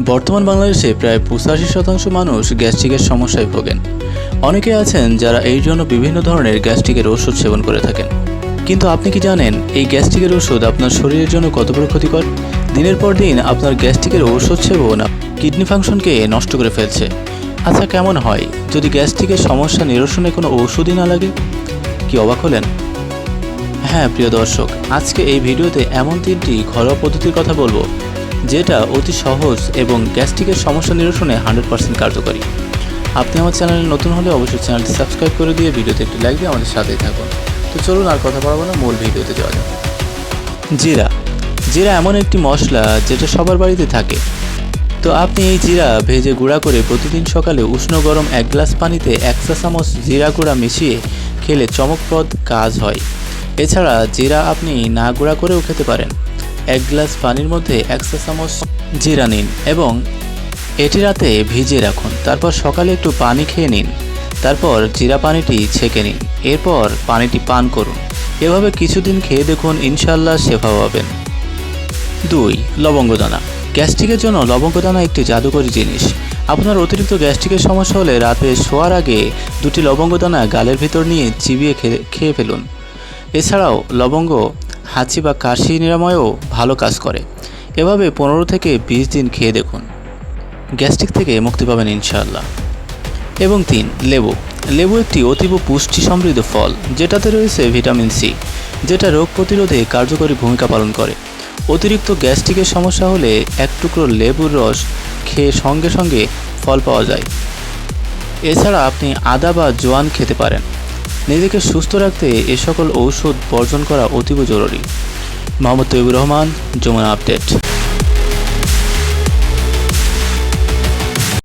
বর্তমান বাংলাদেশে প্রায় পঁচাশি শতাংশ মানুষ গ্যাস্ট্রিকের সমস্যায় ভোগেন। অনেকে আছেন যারা এই জন্য বিভিন্ন ধরনের গ্যাস্ট্রিকের ওষুধ সেবন করে থাকেন। কিন্তু আপনি কি জানেন, এই গ্যাস্ট্রিকের ওষুধ আপনার শরীরের জন্য কত বড় ক্ষতিকর? দিনের পর দিন আপনার গ্যাস্ট্রিকের ওষুধ সেবন কিডনি ফাংশনকে নষ্ট করে ফেলছে। আচ্ছা কেমন হয়? যদি গ্যাস্ট্রিকের সমস্যা নিরসনে কোনো ঔষধই না লাগে, কি অবাক হলেন? হ্যাঁ প্রিয় দর্শক, আজকে এই ভিডিওতে এমন তিনটি ঘরোয়া পদ্ধতির কথা বলব। যেটা অতি সহজ এবং গ্যাস্ট্রিকের সমস্যা নিরসনে হান্ড্রেড পার্সেন্ট কার্যকরী। আপনি আমার চ্যানেলে নতুন হলে অবশ্যই চ্যানেলটি সাবস্ক্রাইব করে দিয়ে ভিডিওতে একটি লাইক দিয়ে আমাদের সাথেই থাকুন। তো চলুন আর কথা বলব না, মূল ভিডিওতে যাওয়া যাক। জিরা। জিরা এমন একটি মশলা যেটা সবার বাড়িতে থাকে। তো আপনি এই জিরা ভেজে গুঁড়া করে প্রতিদিন সকালে উষ্ণ গরম এক গ্লাস পানিতে এক চা চামচ জিরা গুঁড়া মিশিয়ে খেলে চমকপ্রদ কাজ হয়। এছাড়া জিরা আপনি না গুঁড়া করেও খেতে পারেন। এক গ্লাস পানির মধ্যে এক চা চামচ জিরা নিন এবং এটি রাতে ভিজিয়ে রাখুন। তারপর সকালে একটু পানি খেয়ে নিন। তারপর জিরা পানিটি ছেঁকে নিন। এরপর পানিটি পান করুন। এভাবে কিছুদিন খেয়ে দেখুন ইনশাল্লাহ শেফা পাবেন। দুই, লবঙ্গদানা। গ্যাস্ট্রিকের জন্য লবঙ্গদানা একটি জাদুকরী জিনিস। আপনার অতিরিক্ত গ্যাস্ট্রিকের সমস্যা হলে রাতে শোয়ার আগে দুটি লবঙ্গদানা গালের ভিতর নিয়ে চিবিয়ে খেয়ে ফেলুন। এছাড়াও লবঙ্গ হাঁচি বা কাশি নিরাময়েও ভালো কাজ করে। এভাবে পনেরো থেকে বিশ দিন খেয়ে দেখুন। গ্যাস্ট্রিক থেকে মুক্তি পাবেন ইনশাআল্লাহ। এবং তিন, লেবু। লেবু একটি অতীব পুষ্টি সমৃদ্ধ ফল, যেটাতে রয়েছে ভিটামিন সি, যেটা রোগ প্রতিরোধে কার্যকরী ভূমিকা পালন করে। অতিরিক্ত গ্যাস্ট্রিকের সমস্যা হলে এক টুকরো লেবুর রস খেয়ে সঙ্গে সঙ্গে ফল পাওয়া যায়। এছাড়া আপনি আদা বা জোয়ান খেতে পারেন। নিজেকে সুস্থ রাখতে এ সকল ঔষধ বর্জন করা অতীব জরুরি। মোহাম্মদ তৈবুর রহমান, যমুনা আপডেট।